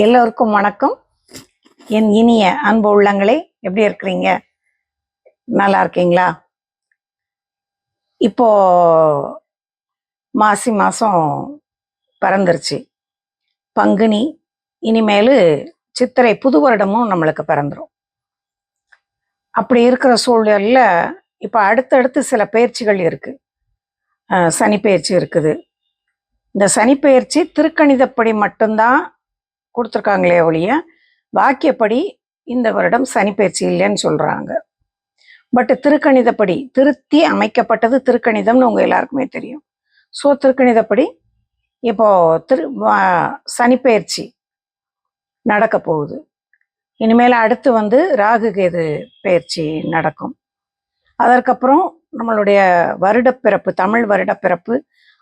எல்லோருக்கும் வணக்கம். என் இனிய அன்பு உள்ளங்களே எப்படி இருக்கிறீங்க? நல்லா இருக்கீங்களா? இப்போ மாசி மாதம் பிறந்துருச்சு. பங்குனி இனிமேல் சித்திரை புது வருடமும் நம்மளுக்கு பிறந்துடும் அப்படி இருக்கிற சூழலில் இப்போ அடுத்தடுத்து சில பயிற்சிகள் இருக்குது சனி பயிற்சி இருக்குது. இந்த சனிப்பெயர்ச்சி திருக்கணிதப்படி மட்டும்தான் கொடுத்துருக்காங்களே ஒழிய வாக்கியப்படி இந்த வருடம் சனி பயிற்சி இல்லைன்னு சொல்கிறாங்க பட் திருக்கணிதப்படி திருத்தி அமைக்கப்பட்டது திருக்கணிதம்னு உங்கள் எல்லாருக்குமே தெரியும். ஸோ திருக்கணிதப்படி இப்போ திரு சனிப்பயிற்சி நடக்க போகுது. இனிமேல் அடுத்து வந்து ராகு கேது பயிற்சி நடக்கும். அதற்கப்புறம் நம்மளுடைய வருடப்பிறப்பு தமிழ் வருடப்பிறப்பு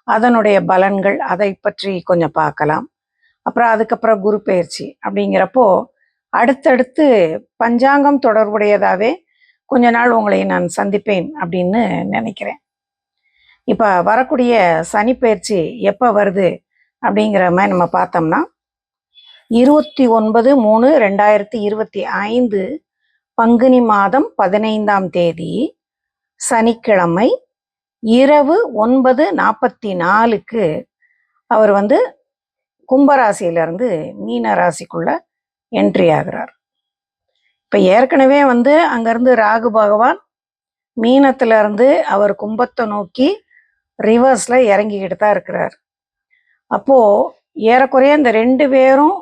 அதனுடைய பலன்கள் அதை பற்றி கொஞ்சம் பார்க்கலாம். அப்புறம் அதுக்கப்புறம் குரு பயிற்சி அப்படிங்கிறப்போ அடுத்தடுத்து பஞ்சாங்கம் தொடர்புடையதாகவே கொஞ்ச நாள் உங்களை நான் சந்திப்பேன் அப்படின்னு நினைக்கிறேன். இப்போ வரக்கூடிய சனி பயிற்சி எப்போ வருது அப்படிங்கிற மாதிரி நம்ம பார்த்தோம்னா இருபத்தி ஒன்பது மூணு ரெண்டாயிரத்தி இருபத்தி ஐந்து பங்குனி மாதம் பதினைந்தாம் தேதி சனிக்கிழமை இரவு ஒன்பது நாற்பத்தி நாலுக்கு அவர் வந்து கும்பராசியிலிருந்து மீன ராசிக்குள்ள என்ட்ரி ஆகிறார். இப்போ ஏற்கனவே வந்து அங்கேருந்து ராகு பகவான் மீனத்துல இருந்து அவர் கும்பத்தை நோக்கி ரிவர்ஸில் இறங்கிக்கிட்டு தான் இருக்கிறார். அப்போது ஏறக்குறைய இந்த ரெண்டு பேரும்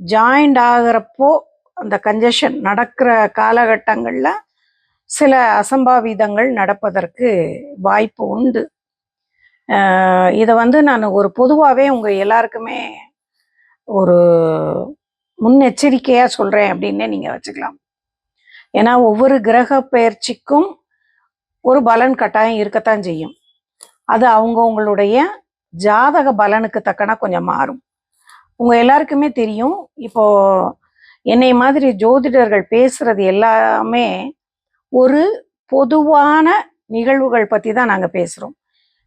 ஜாயிண்ட் ஆகிறப்போ அந்த கஞ்சஷன் நடக்கிற காலகட்டங்களில் சில அசம்பாவிதங்கள் நடப்பதற்கு வாய்ப்பு உண்டு. இதை வந்து நான் ஒரு பொதுவாகவே உங்கள் எல்லாருக்குமே ஒரு முன்னெச்சரிக்கையாக சொல்கிறேன் அப்படின்னே நீங்கள் வச்சுக்கலாம். ஏன்னா ஒவ்வொரு கிரக பயிற்சிக்கும் ஒரு பலன் கட்டாயம் இருக்கத்தான் செய்யும். அது அவங்கவுங்களுடைய ஜாதக பலனுக்கு தக்கன கொஞ்சம் மாறும். உங்கள் எல்லாருக்குமே தெரியும். இப்போ என்னை மாதிரி ஜோதிடர்கள் பேசுறது எல்லாமே ஒரு பொதுவான நிகழ்வுகள் பற்றி தான் நாங்கள் பேசுகிறோம்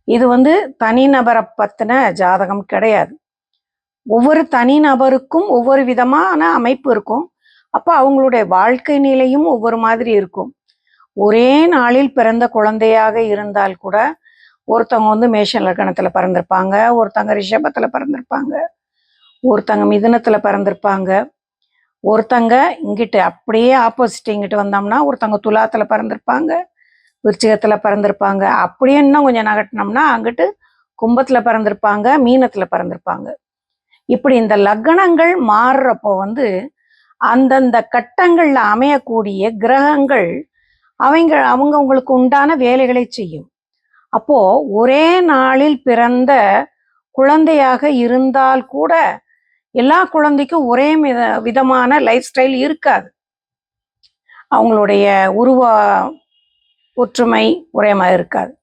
இது வந்து தனிநபரை பற்றின ஜாதகம் கிடையாது. ஒவ்வொரு தனிநபருக்கும் ஒவ்வொரு விதமான அமைப்பு இருக்கும். அப்போ அவங்களுடைய வாழ்க்கை நிலையும் ஒவ்வொரு மாதிரி இருக்கும். ஒரே நாளில் பிறந்த குழந்தையாக இருந்தால் கூட ஒருத்தவங்க வந்து மேஷ லக்கணத்தில் பிறந்திருப்பாங்க ஒருத்தவங்க ரிஷபத்தில் பிறந்திருப்பாங்க ஒருத்தங்க மிதுனத்தில் பிறந்திருப்பாங்க ஒருத்தங்க இங்கிட்டு அப்படியே ஆப்போசிட் இங்கிட்டு வந்தோம்னா ஒருத்தங்க துலாத்தில் பிறந்திருப்பாங்க விருச்சிகத்தில் பிறந்திருப்பாங்க. அப்படியே இன்னும் கொஞ்சம் நகட்டினோம்னா அங்கிட்டு கும்பத்தில் பிறந்திருப்பாங்க மீனத்தில் பிறந்திருப்பாங்க. இப்படி இந்த லக்னங்கள் மாறுறப்போ வந்து அந்தந்த கட்டங்களில் அமையக்கூடிய கிரகங்கள் அவங்க அவங்கவுங்களுக்கு உண்டான வேலைகளை செய்யும். அப்போ ஒரே நாளில் பிறந்த குழந்தையாக இருந்தால் கூட எல்லா குழந்தைக்கும் ஒரே வித விதமான லைஃப் ஸ்டைல் இருக்காது. அவங்களுடைய உருவ ஒற்றுமை ஒரே மாதிரி இருக்காது.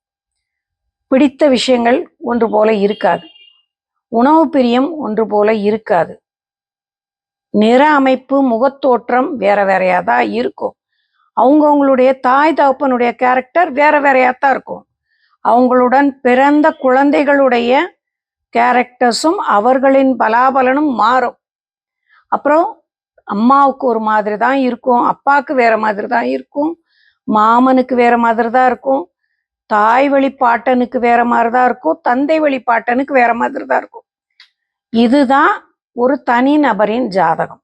பிடித்த விஷயங்கள் ஒன்று போல இருக்காது. உணவு பிரியம் ஒன்று போல இருக்காது. நிற அமைப்பு முகத்தோற்றம் வேற வேறையா தான் இருக்கும். அவங்கவுங்களுடைய தாய் தகப்பனுடைய கேரக்டர் வேற வேறையா தான் இருக்கும். அவங்களுடன் பிறந்த குழந்தைகளுடைய கேரக்டர்ஸும் அவர்களின் பலாபலனும் மாறும். அப்புறம் அம்மாவுக்கு ஒரு மாதிரி தான் இருக்கும் அப்பாவுக்கு வேற மாதிரி தான் இருக்கும். மாமனுக்கு வேற மாதிரி தான் இருக்கும். தாய் வழி பாட்டனுக்கு வேற மாதிரி தான் இருக்கும். தந்தை வழி பாட்டனுக்கு வேற மாதிரி தான் இருக்கும். இதுதான் ஒரு தனி நபரின் ஜாதகம்.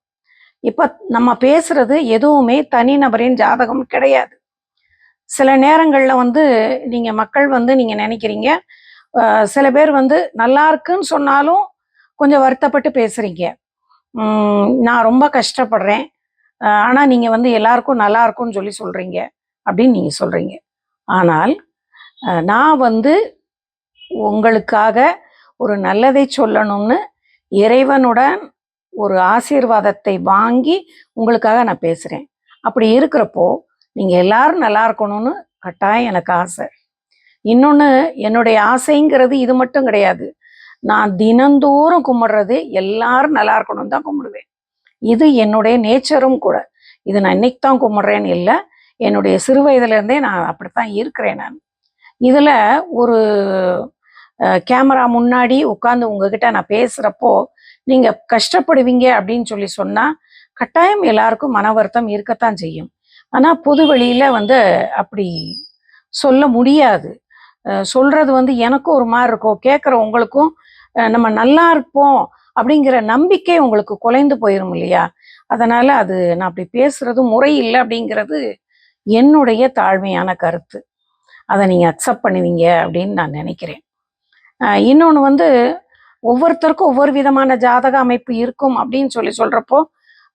இப்போ நம்ம பேசுறது எதுவுமே தனி நபரின் ஜாதகம் கிடையாது. சில நேரங்களில் வந்து நீங்கள் மக்கள் வந்து நீங்கள் நினைக்கிறீங்க. சில பேர் வந்து நல்லா இருக்குன்னு சொன்னாலும் கொஞ்சம் வருத்தப்பட்டு பேசுறீங்க. நான் ரொம்ப கஷ்டப்படுறேன். ஆனால் ஆனா வந்து எல்லாருக்கும் நல்லா இருக்கும்னு சொல்லி சொல்கிறீங்க அப்படின்னு நீங்கள் சொல்கிறீங்க ஆனால் நான் வந்து உங்களுக்காக ஒரு நல்லதை சொல்லணும்னு இறைவனுடன் ஒரு ஆசீர்வாதத்தை வாங்கி உங்களுக்காக நான் பேசுகிறேன் அப்படி இருக்கிறப்போ நீங்கள் எல்லாரும் நல்லா இருக்கணும்னு கட்டாயம் எனக்கு ஆசை. இன்னொன்று என்னுடைய ஆசைங்கிறது இது மட்டும் கிடையாது. நான் தினந்தோறும் கும்பிடுறது எல்லாரும் நல்லா இருக்கணும்னு தான் கும்பிடுவேன். இது என்னுடைய நேச்சரும் கூட. இது நான் இன்னைக்கு தான் கும்பிட்றேன்னு இல்லை என்னுடைய சிறு வயதுலேருந்தே நான் அப்படித்தான் இருக்கிறேன் நான். இதில் ஒரு கேமரா முன்னாடி உட்காந்து உங்ககிட்ட நான் பேசுகிறப்போ நீங்கள் கஷ்டப்படுவீங்க அப்படின்னு சொல்லி சொன்னால் கட்டாயம் எல்லாருக்கும் மன வருத்தம் இருக்கத்தான் செய்யும். ஆனால் பொது வெளியில வந்து அப்படி சொல்ல முடியாது. சொல்கிறது சொல்றது வந்து எனக்கும் ஒரு மாதிரி இருக்கும். கேட்குற உங்களுக்கும் நம்ம நல்லா இருப்போம் அப்படிங்கிற நம்பிக்கை உங்களுக்கு குலைந்து போயிரும் இல்லையா? அதனால் அது நான் அப்படி பேசுகிறது முறை இல்லை அப்படிங்கிறது என்னுடைய தாழ்மையான கருத்து. அதை நீங்க அக்செப்ட் பண்ணுவீங்க அப்படின்னு நான் நினைக்கிறேன். இன்னொன்று வந்து ஒவ்வொருத்தருக்கும் ஒவ்வொரு விதமான ஜாதக அமைப்பு இருக்கும் அப்படின்னு சொல்லி சொல்றப்போ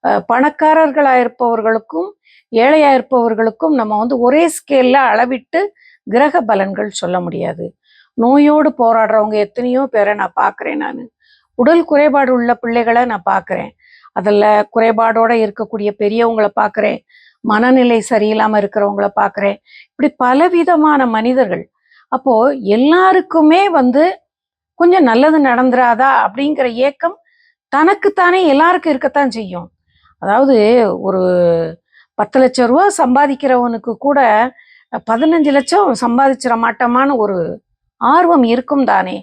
பணக்காரர்களாக பணக்காரர்களா இருப்பவர்களுக்கும் ஏழையா இருப்பவர்களுக்கும் நம்ம வந்து ஒரே ஸ்கேல்ல அளவிட்டு கிரக பலன்கள் சொல்ல முடியாது. நோயோடு போராடுறவங்க எத்தனையோ பேரை நான் பார்க்குறேன் நான். உடல் குறைபாடு உள்ள பிள்ளைகளை நான் பார்க்குறேன். அதில் குறைபாடோட இருக்கக்கூடிய பெரியவங்களை பார்க்குறேன். மனநிலை சரியில்லாமல் இருக்கிறவங்கள பார்க்குறேன் இப்படி பலவிதமான மனிதர்கள். அப்போ எல்லாருக்குமே வந்து கொஞ்சம் நல்லது நடந்துராதா அப்படிங்கிற ஏக்கம் தனக்குத்தானே எல்லாருக்கும் இருக்கத்தான் செய்யும். அதாவது ஒரு பத்து லட்சம் ரூபா சம்பாதிக்கிறவனுக்கு கூட பதினஞ்சு லட்சம் சம்பாதிச்சிட மாட்டோமான ஒரு ஆர்வம் இருக்கும் தானே.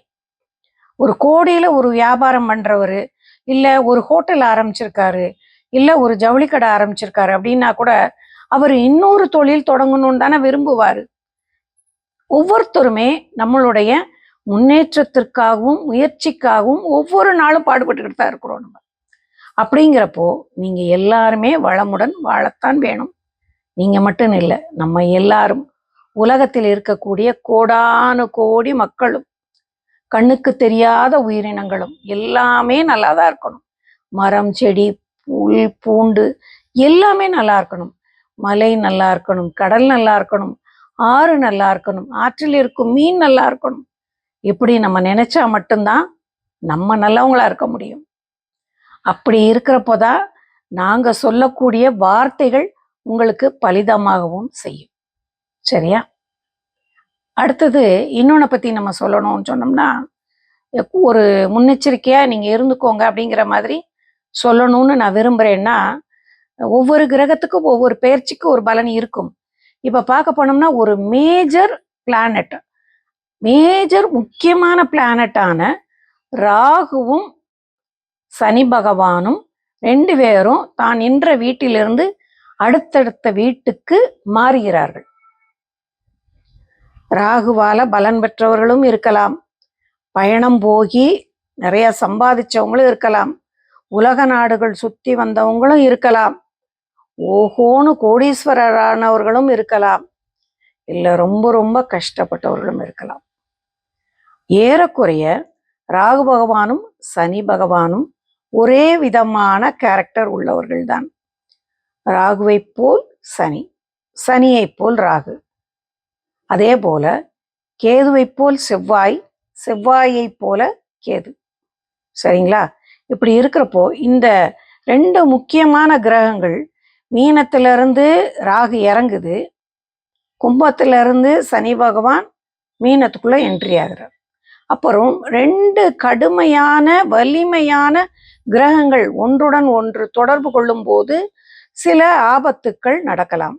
ஒரு கோடியில் ஒரு வியாபாரம் பண்றவர் இல்லை ஒரு ஹோட்டல் ஆரம்பிச்சிருக்காரு இல்லை ஒரு ஜவுளி கடை ஆரம்பிச்சிருக்காரு அப்படின்னா கூட அவர் இன்னொரு தொழில் தொடங்கணும்னு தானே விரும்புவார். ஒவ்வொருத்தருமே நம்மளுடைய முன்னேற்றத்திற்காகவும் முயற்சிக்காகவும் ஒவ்வொரு நாளும் பாடுபட்டுக்கிட்டு தான் இருக்கிறோம் நம்ம. அப்படிங்கிறப்போ நீங்க எல்லாருமே வளமுடன் வாழத்தான் வேணும். நீங்க மட்டும் இல்லை நம்ம எல்லாரும் உலகத்தில் இருக்கக்கூடிய கோடானு கோடி மக்களும் கண்ணுக்கு தெரியாத உயிரினங்களும் எல்லாமே நல்லா தான் இருக்கணும். மரம் செடி உள் பூண்டு எல்லாமே நல்லா இருக்கணும். மலை நல்லா இருக்கணும் கடல் நல்லா இருக்கணும் ஆறு நல்லா இருக்கணும் ஆற்றில் இருக்கும் மீன் நல்லா இருக்கணும். இப்படி நம்ம நினைச்சா மட்டும்தான் நம்ம நல்லவங்களா இருக்க முடியும். அப்படி இருக்கிறப்போ தான் நாங்கள் சொல்லக்கூடிய வார்த்தைகள் உங்களுக்கு பலிதமாகவும் செய்யும். சரியா? அடுத்தது இன்னொன்னை பத்தி நம்ம சொல்லணும்னு சொன்னோம்னா ஒரு முன்னெச்சரிக்கையாக நீங்க இருந்துக்கோங்க அப்படிங்கிற மாதிரி சொல்லணும்னு நான் விரும்புறேன்னா ஒவ்வொரு கிரகத்துக்கும் ஒவ்வொரு பெயர்ச்சிக்கு ஒரு பலன் இருக்கும். இப்போ பார்க்க போனோம்னா ஒரு மேஜர் பிளானட் மேஜர் முக்கியமான பிளானட்டான ராகுவும் சனி பகவானும் ரெண்டு பேரும் தான் நின்ற வீட்டிலிருந்து அடுத்தடுத்த வீட்டுக்கு மாறுகிறார்கள். ராகுவால பலன் பெற்றவர்களும் இருக்கலாம். பயணம் போகி நிறைய சம்பாதிச்சவங்களும் இருக்கலாம். உலக நாடுகள் சுத்தி வந்தவங்களும் இருக்கலாம். ஓஹோன்னு கோடீஸ்வரரானவர்களும் இருக்கலாம். இல்ல ரொம்ப ரொம்ப கஷ்டப்பட்டவர்களும் இருக்கலாம். ஏறக்குறைய ராகு பகவானும் சனி பகவானும் ஒரே விதமான கேரக்டர் உள்ளவர்கள் தான் ராகுவைப் போல் சனி சனியைப் போல் ராகு. அதே போல கேதுவைப் போல் செவ்வாய் செவ்வாயைப் போல கேது. சரிங்களா? இப்படி இருக்கிறப்போ இந்த ரெண்டு முக்கியமான கிரகங்கள் மீனத்திலிருந்து ராகு இறங்குது. கும்பத்திலிருந்து சனி பகவான் மீனத்துக்குள்ளே என்ட்ரி ஆகிறார். அப்புறம் ரெண்டு கடுமையான வலிமையான கிரகங்கள் ஒன்றுடன் ஒன்று தொடர்பு கொள்ளும்போது சில ஆபத்துக்கள் நடக்கலாம்.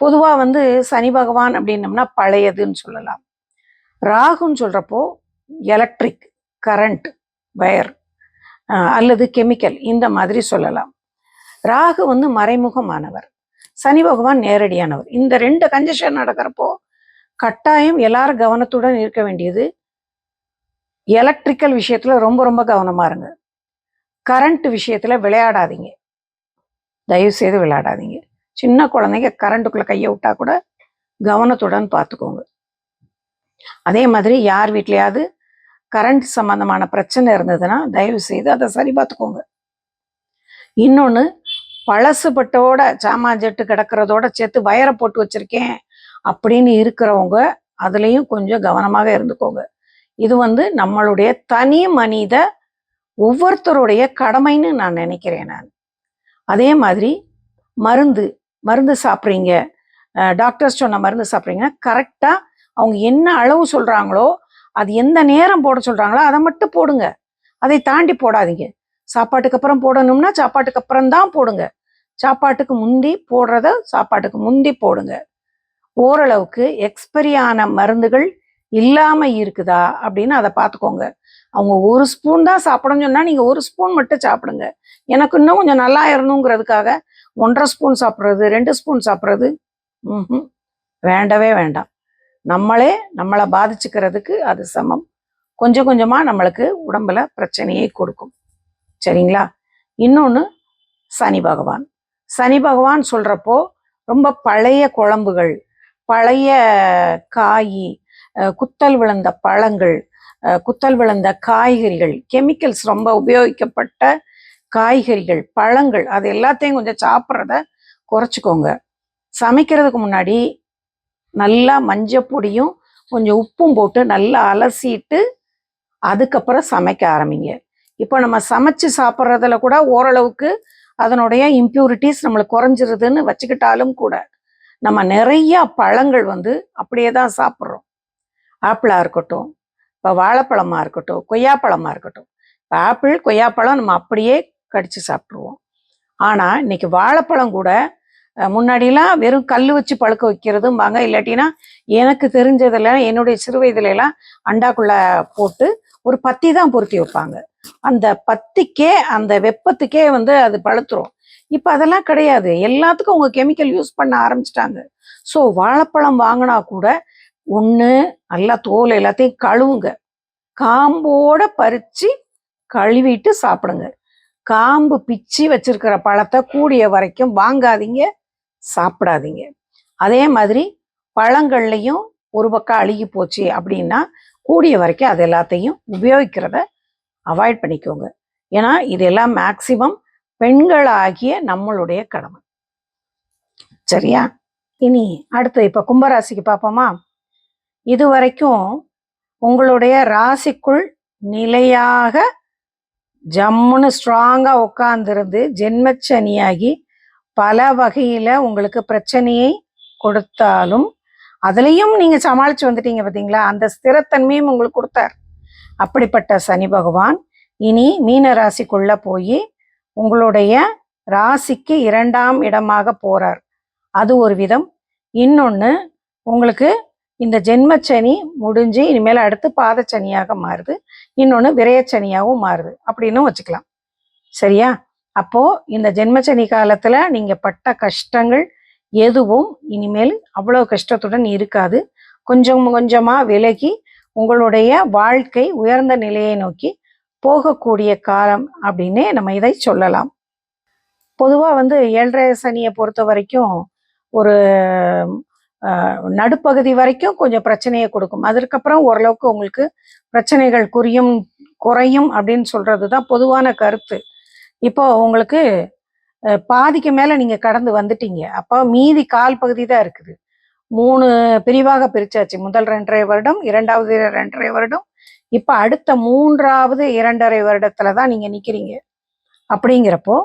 பொதுவாக வந்து சனி பகவான் அப்படின்னம்னா பழையதுன்னு சொல்லலாம். ராகுன்னு சொல்கிறப்போ எலக்ட்ரிக் கரண்ட் வயர் அல்லது கெமிக்கல் இந்த மாதிரி சொல்லலாம். ராகு வந்து மறைமுகமானவர். சனி பகவான் நேரடியானவர். இந்த ரெண்டு கஞ்சஷன் நடக்கிறப்போ கட்டாயம் எல்லாரும் கவனத்துடன் இருக்க வேண்டியது எலக்ட்ரிக்கல் விஷயத்துல ரொம்ப ரொம்ப கவனமா இருங்க. கரண்ட் விஷயத்துல விளையாடாதீங்க. தயவு செய்து விளையாடாதீங்க. சின்ன குழந்தைங்க கரண்ட்டுக்குள்ளே கையை விட்டா கூட கவனத்துடன் பார்த்துக்கோங்க. அதே மாதிரி யார் வீட்லையாவது கரண்ட் சம்பந்தமான பிரச்சனை இருந்ததுன்னா தயவு செய்து அதை சரி பார்த்துக்கோங்க. இன்னொன்று பழசுபட்டோட சாமான் ஜெட்டு கிடக்கிறதோட சேர்த்து வயரை போட்டு வச்சிருக்கேன் அப்படின்னு இருக்கிறவங்க அதுலேயும் கொஞ்சம் கவனமாக இருந்துக்கோங்க. இது வந்து நம்மளுடைய தனி மனித ஒவ்வொருத்தருடைய கடமைன்னு நான் நினைக்கிறேன் நான். அதே மாதிரி மருந்து மருந்து சாப்பிட்றீங்க டாக்டர்ஸ் சொன்ன மருந்து சாப்பிட்றீங்கன்னா கரெக்டாக அவங்க என்ன அளவு சொல்கிறாங்களோ அது எந்த நேரம் போட சொல்கிறாங்களோ அதை மட்டும் போடுங்க. அதை தாண்டி போடாதீங்க. சாப்பாட்டுக்கு அப்புறம் போடணும்னா சாப்பாட்டுக்கு அப்புறம் தான் போடுங்க. சாப்பாட்டுக்கு முந்தி போடுறத சாப்பாட்டுக்கு முந்தி போடுங்க. ஓரளவுக்கு எக்ஸ்பரியான ஆன மருந்துகள் இல்லாமல் இருக்குதா அப்படின்னு அதை பார்த்துக்கோங்க. அவங்க ஒரு ஸ்பூன் தான் சாப்பிடணும்னு சொன்னால் நீங்கள் ஒரு ஸ்பூன் மட்டும் சாப்பிடுங்க. எனக்கு இன்னும் கொஞ்சம் நல்லா இருணுங்கிறதுக்காக ஒன்றரை ஸ்பூன் சாப்பிட்றது ரெண்டு ஸ்பூன் சாப்பிட்றது. ம் வேண்டவே வேண்டாம். நம்மளே நம்மளை பாதிச்சுக்கிறதுக்கு அது சமம். கொஞ்சம் கொஞ்சமாக நம்மளுக்கு உடம்புல பிரச்சனையை கொடுக்கும். சரிங்களா? இன்னொன்று சனி பகவான். சனி பகவான் சொல்கிறப்போ ரொம்ப பழைய குழம்புகள் பழைய காய் குத்தல் விழுந்த பழங்கள் குத்தல் விழுந்த காய்கறிகள் கெமிக்கல்ஸ் ரொம்ப உபயோகிக்கப்பட்ட காய்கறிகள் பழங்கள் அது எல்லாத்தையும் கொஞ்சம் சாப்பிட்றத குறைச்சிக்கோங்க. சமைக்கிறதுக்கு முன்னாடி நல்லா மஞ்சள் பொடியும் கொஞ்சம் உப்பும் போட்டு நல்லா அலசிட்டு அதுக்கப்புறம் சமைக்க ஆரம்பிங்க. இப்போ நம்ம சமைச்சு சாப்பிட்றதுல கூட ஓரளவுக்கு அதனுடைய இம்ப்யூரிட்டிஸ் நம்மளுக்கு குறைஞ்சிருதுன்னு வச்சுக்கிட்டாலும் கூட நம்ம நிறைய பழங்கள் வந்து அப்படியே தான் சாப்பிட்றோம். ஆப்பிளாக இருக்கட்டும் இப்போ வாழைப்பழமாக இருக்கட்டும் கொய்யாப்பழமாக இருக்கட்டும். இப்போ ஆப்பிள் கொய்யாப்பழம் நம்ம அப்படியே கடிச்சு சாப்பிட்ருவோம் ஆனால் இன்னைக்கு வாழைப்பழம் கூட முன்னாடிலாம் வெறும் கல் வச்சு பழுக்க வைக்கிறதும்பாங்க இல்லாட்டினா எனக்கு தெரிஞ்சதுல என்னுடைய சிறு வயதுலலாம் அண்டாக்குள்ள போட்டு ஒரு பத்தி தான் பொருத்தி வைப்பாங்க. அந்த பத்திக்கே அந்த வெப்பத்துக்கே வந்து அது பழுத்துரும். இப்போ அதெல்லாம் கிடையாது. எல்லாத்துக்கும் அவங்க கெமிக்கல் யூஸ் பண்ண ஆரம்பிச்சிட்டாங்க. ஸோ வாழைப்பழம் வாங்கினா கூட ஒன்று நல்லா தோல் எல்லாத்தையும் கழுவுங்க. காம்போட பறித்து கழுவிட்டு சாப்பிடுங்க. காம்பு பிச்சு வச்சிருக்கிற பழத்தை கூடிய வரைக்கும் வாங்காதீங்க. சாப்பிடாதீங்க. அதே மாதிரி பழங்கள்லையும் ஒரு பக்கம் அழுகி போச்சு அப்படின்னா கூடிய வரைக்கும் அது எல்லாத்தையும் உபயோகிக்கிறத அவாய்ட் பண்ணிக்கோங்க. ஏன்னா இதெல்லாம் மேக்சிமம் பெண்களாகிய நம்மளுடைய கடமை. சரியா? இனி அடுத்து இப்போ கும்பராசிக்கு பார்ப்போமா? இது வரைக்கும் உங்களுடைய ராசிக்குள் நிலையாக ஜம்முன்னு ஸ்ட்ராங்கா உட்காந்துருந்து ஜென்மச்சனியாகி பல வகையில் உங்களுக்கு பிரச்சனையை கொடுத்தாலும் அதுலயும் நீங்க சமாளித்து வந்துட்டீங்க பார்த்தீங்களா அந்த ஸ்திரத்தன்மையும் உங்களுக்கு கொடுத்தார். அப்படிப்பட்ட சனி பகவான் இனி மீன ராசிக்குள்ள போய் உங்களுடைய ராசிக்கு இரண்டாம் இடமாக போறார். அது ஒரு விதம். இன்னொன்று உங்களுக்கு இந்த ஜென்மச்சனி முடிஞ்சு இனிமேல் அடுத்து பாதச்சனியாக மாறுது. இன்னொன்று விரயச்சனியாகவும் மாறுது. அப்படின்னு வச்சுக்கலாம். சரியா? அப்போ இந்த ஜென்மச்சனி காலத்துல நீங்க பட்ட கஷ்டங்கள் எதுவும் இனிமேல் அவ்வளவு கஷ்டத்துடன் இருக்காது. கொஞ்சம் கொஞ்சமா விலகி உங்களுடைய வாழ்க்கை உயர்ந்த நிலையை நோக்கி போகக்கூடிய காலம் அப்படின்னே நம்ம இதை சொல்லலாம். பொதுவாக வந்து ஏழரை சனியை பொறுத்த வரைக்கும் ஒரு நடுப்பகுதி வரைக்கும் கொஞ்சம் பிரச்சனையை கொடுக்கும். அதற்கப்புறம் ஓரளவுக்கு உங்களுக்கு பிரச்சனைகள் குறியும் குறையும் அப்படின்னு சொல்றது தான் பொதுவான கருத்து. இப்போ உங்களுக்கு பாதிக்கு மேல நீங்க கடந்து வந்துட்டீங்க. அப்போ மீதி கால் பகுதி தான் இருக்குது. மூணு பிரிவாக பிரிச்சாச்சு. முதல் ரெண்டரை வருடம் இரண்டாவது ரெண்டரை வருடம். இப்ப அடுத்த மூன்றாவது இரண்டரை வருடத்துல தான் நீங்க நிக்கிறீங்க. அப்படிங்கிறப்போ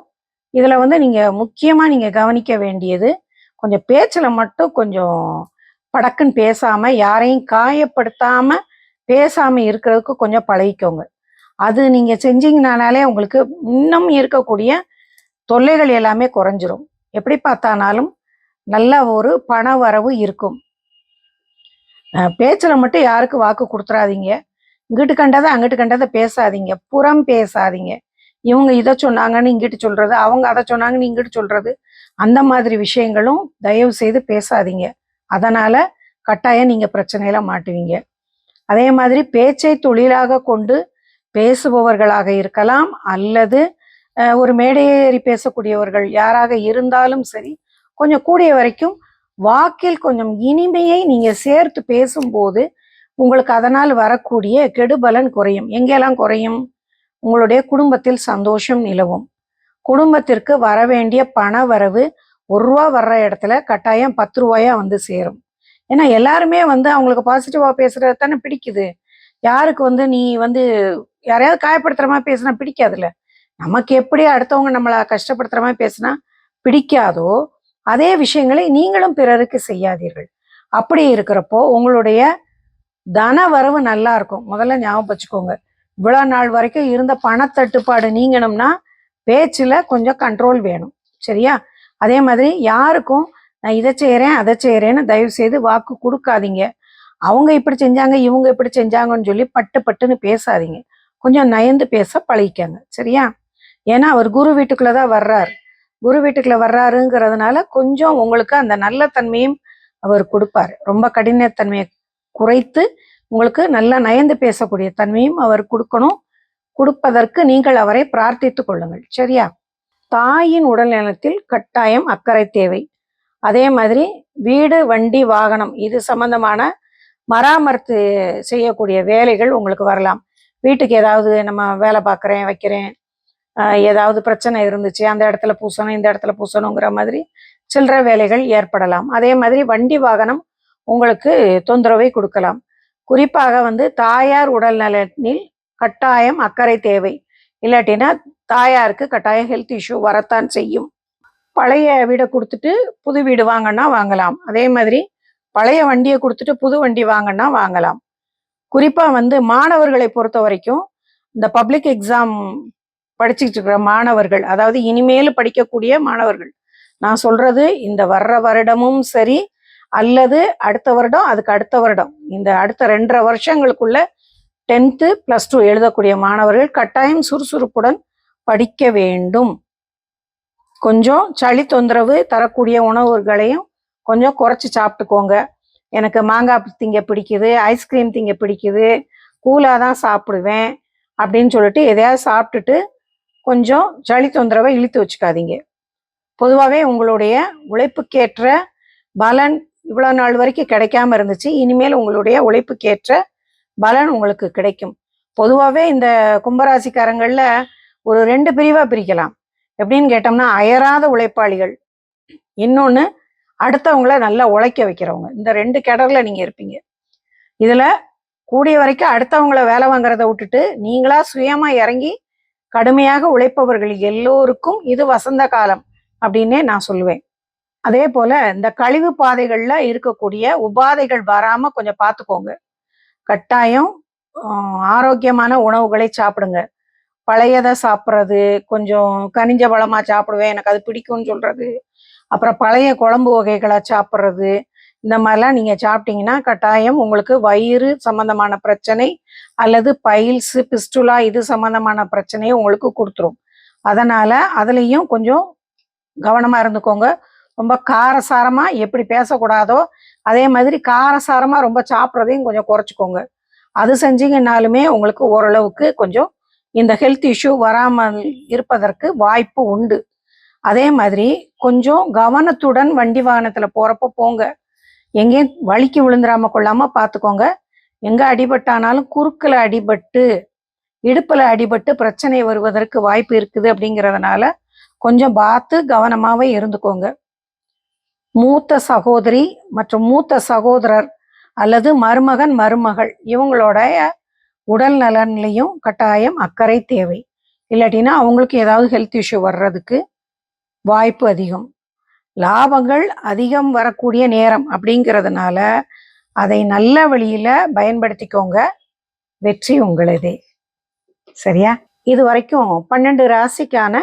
இதுல வந்து நீங்க முக்கியமா நீங்க கவனிக்க வேண்டியது கொஞ்சம் பேச்சில் மட்டும் கொஞ்சம் படக்குன்னு பேசாம யாரையும் காயப்படுத்தாம பேசாம இருக்கிறதுக்கு கொஞ்சம் பழகிக்கோங்க. அது நீங்க செஞ்சீங்கனாலே உங்களுக்கு இன்னும் இருக்கக்கூடிய தொல்லைகள் எல்லாமே குறைஞ்சிரும். எப்படி பார்த்தானாலும் நல்ல ஒரு பண வரவு இருக்கும். பேச்சில் பேச்சுல மட்டும் யாருக்கு வாக்கு கொடுத்துறாதீங்க. இங்கிட்டு கண்டதை அங்கிட்டு கண்டதை பேசாதீங்க. புறம் பேசாதீங்க. இவங்க இதை சொன்னாங்கன்னு இங்கிட்டு சொல்றது அவங்க அதை சொன்னாங்கன்னு இங்கிட்டு சொல்றது அந்த மாதிரி விஷயங்களும் தயவு செய்து பேசாதீங்க. அதனால கட்டாயம் நீங்க பிரச்சனையில மாட்டுவீங்க. அதே மாதிரி பேச்சை தொழிலாக கொண்டு பேசுபவர்களாக இருக்கலாம் அல்லது ஒரு மேடையேறி பேசக்கூடியவர்கள் யாராக இருந்தாலும் சரி கொஞ்சம் கூடிய வரைக்கும் வாக்கில் கொஞ்சம் இனிமையை நீங்க சேர்த்து பேசும்போது உங்களுக்கு அதனால் வரக்கூடிய கெடுபலன் குறையும். எங்கெல்லாம் குறையும்? உங்களுடைய குடும்பத்தில் சந்தோஷம் நிலவும். குடும்பத்திற்கு வர வேண்டிய பண வரவு ஒரு ரூபா வர்ற இடத்துல கட்டாயம் பத்து ரூபாயா வந்து சேரும். ஏன்னா எல்லாருமே வந்து அவங்களுக்கு பாசிட்டிவா பேசுறது தானே பிடிக்குது. யாருக்கு வந்து நீ வந்து யாரையாவது காயப்படுத்துற மாதிரி பேசினா பிடிக்காதுல்ல. நமக்கு எப்படி அடுத்தவங்க நம்மளை கஷ்டப்படுத்துற மாதிரி பேசினா பிடிக்காதோ அதே விஷயங்களை நீங்களும் பிறருக்கு செய்யாதீர்கள். அப்படி இருக்கிறப்போ உங்களுடைய தன வரவு நல்லா இருக்கும். முதல்ல ஞாபகம் வச்சுக்கோங்க. இவ்வளோ நாள் வரைக்கும் இருந்த பணத்தட்டுப்பாடு நீங்கணும்னா பேச்சுல கொஞ்சம் கண்ட்ரோல் வேணும். சரியா? அதே மாதிரி யாருக்கும் நான் இதை செய்யறேன் அதை செய்யறேன்னு தயவு செய்து வாக்கு கொடுக்காதீங்க. அவங்க இப்படி செஞ்சாங்க இவங்க இப்படி செஞ்சாங்கன்னு சொல்லி பட்டு பட்டுன்னு பேசாதீங்க. கொஞ்சம் நயந்து பேச பழகிக்கங்க. சரியா? ஏன்னா அவர் குரு வீட்டுக்குள்ள தான் வர்றார். குரு வீட்டுக்குள்ள வர்றாருங்கிறதுனால கொஞ்சம் உங்களுக்கு அந்த நல்ல தன்மையும் அவர் கொடுப்பார். ரொம்ப கடினத்தன்மையை குறைத்து உங்களுக்கு நல்லா நயந்து பேசக்கூடிய தன்மையும் அவர் கொடுக்கணும். கொடுப்பதற்கு நீங்கள் அவரை பிரார்த்தித்து கொள்ளுங்கள். சரியா? தாயின் உடல் நலத்தில் கட்டாயம் அக்கறை தேவை. அதே மாதிரி வீடு வண்டி வாகனம் இது சம்பந்தமான மராமரத்து செய்யக்கூடிய வேலைகள் உங்களுக்கு வரலாம். வீட்டுக்கு ஏதாவது நம்ம வேலை பார்க்குறேன் வைக்கிறேன். ஏதாவது பிரச்சனை இருந்துச்சு அந்த இடத்துல பூசணும் இந்த இடத்துல பூசணுங்கிற மாதிரி சில்லற வேலைகள் ஏற்படலாம். அதே மாதிரி வண்டி வாகனம் உங்களுக்கு தொந்தரவை கொடுக்கலாம். குறிப்பாக வந்து தாயார் உடல் நலனில் கட்டாயம் அக்கறை தேவை. இல்லாட்டினா தாயாருக்கு கட்டாயம் ஹெல்த் இஷ்யூ வரத்தான் செய்யும். பழைய வீடை கொடுத்துட்டு புது வீடு வாங்கன்னா வாங்கலாம். அதே மாதிரி பழைய வண்டியை கொடுத்துட்டு புது வண்டி வாங்கன்னா வாங்கலாம். குறிப்பா வந்து மாணவர்களை பொறுத்த வரைக்கும் இந்த பப்ளிக் எக்ஸாம் படிச்சுக்கிட்டு இருக்கிற மாணவர்கள் அதாவது இனிமேல் படிக்கக்கூடிய மாணவர்கள் நான் சொல்றது இந்த வர்ற வருடமும் சரி அல்லது அடுத்த வருடம் அதுக்கு அடுத்த வருடம் இந்த அடுத்த ரெண்டரை வருஷங்களுக்குள்ள டென்த்து ப்ளஸ் டூ எழுதக்கூடிய மாணவர்கள் கட்டாயம் சுறுசுறுப்புடன் படிக்க வேண்டும். கொஞ்சம் சளி தொந்தரவு தரக்கூடிய உணவுகளையும் கொஞ்சம் குறைச்சி சாப்பிட்டுக்கோங்க. எனக்கு மாங்காய் திங்க பிடிக்குது ஐஸ்கிரீம் திங்க பிடிக்குது கூலாக தான் சாப்பிடுவேன் அப்படின்னு சொல்லிட்டு எதையாவது சாப்பிட்டுட்டு கொஞ்சம் சளி தொந்தரவை இழுத்து வச்சுக்காதீங்க. பொதுவாகவே உங்களுடைய உழைப்புக்கேற்ற பலன் இவ்வளோ நாள் வரைக்கும் கிடைக்காம இருந்துச்சு இனிமேல் உங்களுடைய உழைப்புக்கேற்ற பலன் உங்களுக்கு கிடைக்கும். பொதுவாகவே இந்த கும்பராசிக்காரங்களில் ஒரு ரெண்டு பிரிவாக பிரிக்கலாம். எப்படின்னு கேட்டோம்னா அயராத உழைப்பாளிகள். இன்னொன்று அடுத்தவங்கள நல்லா உழைக்க வைக்கிறவங்க. இந்த ரெண்டு கிடர்ல நீங்கள் இருப்பீங்க. இதில் கூடிய வரைக்கும் அடுத்தவங்கள வேலை வாங்குறத விட்டுட்டு நீங்களா சுயமாக இறங்கி கடுமையாக உழைப்பவர்கள் எல்லோருக்கும் இது வசந்த காலம் அப்படின்னே நான் சொல்லுவேன். அதே போல இந்த கழிவு பாதைகள்ல இருக்கக்கூடிய உபாதைகள் வராம கொஞ்சம் பார்த்துக்கோங்க கட்டாயம் ஆரோக்கியமான உணவுகளை சாப்பிடுங்க. பழையதை சாப்பிட்றது கொஞ்சம் கனிஞ்ச பழமா சாப்பிடுவேன் எனக்கு அது பிடிக்கும்னு சொல்றது அப்புறம் பழைய குழம்பு வகைகளை சாப்பிட்றது. இந்த மாதிரிலாம் நீங்கள் சாப்பிட்டீங்கன்னா கட்டாயம் உங்களுக்கு வயிறு சம்பந்தமான பிரச்சனை அல்லது பைல்ஸு பிஸ்டுலா இது சம்மந்தமான பிரச்சனையை உங்களுக்கு கொடுத்துரும். அதனால் அதுலேயும் கொஞ்சம் கவனமாக இருந்துக்கோங்க. ரொம்ப காரசாரமாக எப்படி பேசக்கூடாதோ அதே மாதிரி காரசாரமாக ரொம்ப சாப்பிட்றதையும் கொஞ்சம் குறைச்சிக்கோங்க. அது செஞ்சீங்கன்னாலுமே உங்களுக்கு ஓரளவுக்கு கொஞ்சம் இந்த ஹெல்த் இஷ்யூ வராமல் இருப்பதற்கு வாய்ப்பு உண்டு. அதே மாதிரி கொஞ்சம் கவனத்துடன் வண்டி வாகனத்தில் போகிறப்ப போங்க. எங்கேயும் வலிக்கு விழுந்துராம கொள்ளாம பார்த்துக்கோங்க எங்கே அடிபட்டானாலும் குறுக்கில் அடிபட்டு இடுப்பில் அடிபட்டு பிரச்சனை வருவதற்கு வாய்ப்பு இருக்குது அப்படிங்கிறதுனால கொஞ்சம் பார்த்து கவனமாகவே இருந்துக்கோங்க. மூத்த சகோதரி மற்றும் மூத்த சகோதரர் அல்லது மருமகன் மருமகள் இவங்களுடைய உடல் நலன்லையும் கட்டாயம் அக்கறை தேவை. இல்லாட்டினா அவங்களுக்கு ஏதாவது ஹெல்த் இஷ்யூ வர்றதுக்கு வாய்ப்பு அதிகம். லாபங்கள் அதிகம் வரக்கூடிய நேரம் அப்படிங்கிறதுனால அதை நல்ல வழியில பயன்படுத்திக்கோங்க. வெற்றி உங்களதே. சரியா? இது வரைக்கும் பன்னெண்டு ராசிக்கான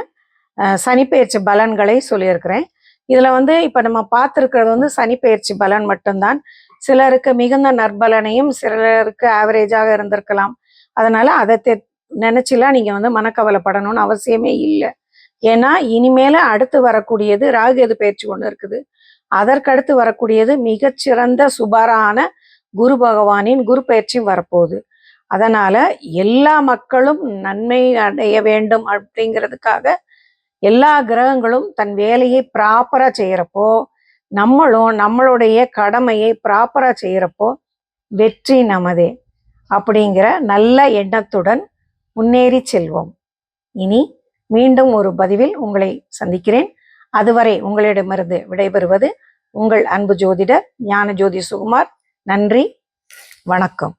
சனிப்பெயர்ச்சி பலன்களை சொல்லியிருக்கிறேன். இதில் வந்து இப்போ நம்ம பார்த்துருக்கிறது வந்து சனிப்பெயர்ச்சி பலன் மட்டும்தான். சிலருக்கு மிகுந்த நற்பலனையும் சிலருக்கு ஆவரேஜாக இருந்திருக்கலாம். அதனால் அதை தெ- நினச்சிலாம் நீங்கள் வந்து மனக்கவலைப்படணும்னு அவசியமே இல்லை. ஏன்னா இனிமேல அடுத்து வரக்கூடியது ராகு எது பயிற்சி ஒன்று இருக்குது. அதற்கடுத்து வரக்கூடியது மிகச்சிறந்த சுபரான குரு பகவானின் குரு பயிற்சியும் வரப்போகுது. அதனால எல்லா மக்களும் நன்மை அடைய வேண்டும் அப்படிங்கிறதுக்காக எல்லா கிரகங்களும் தன் வேலையை ப்ராப்பரா செய்யறப்போ நம்மளும் நம்மளுடைய கடமையை ப்ராப்பரா செய்யறப்போ வெற்றி நமதே அப்படிங்கிற நல்ல எண்ணத்துடன் முன்னேறி செல்வோம். இனி மீண்டும் ஒரு பதிவில் உங்களை சந்திக்கிறேன். அதுவரை உங்களிடமிருந்து விடைபெறுவது உங்கள் அன்பு ஜோதிடர் ஞான ஜோதி சுகுமார். நன்றி வணக்கம்.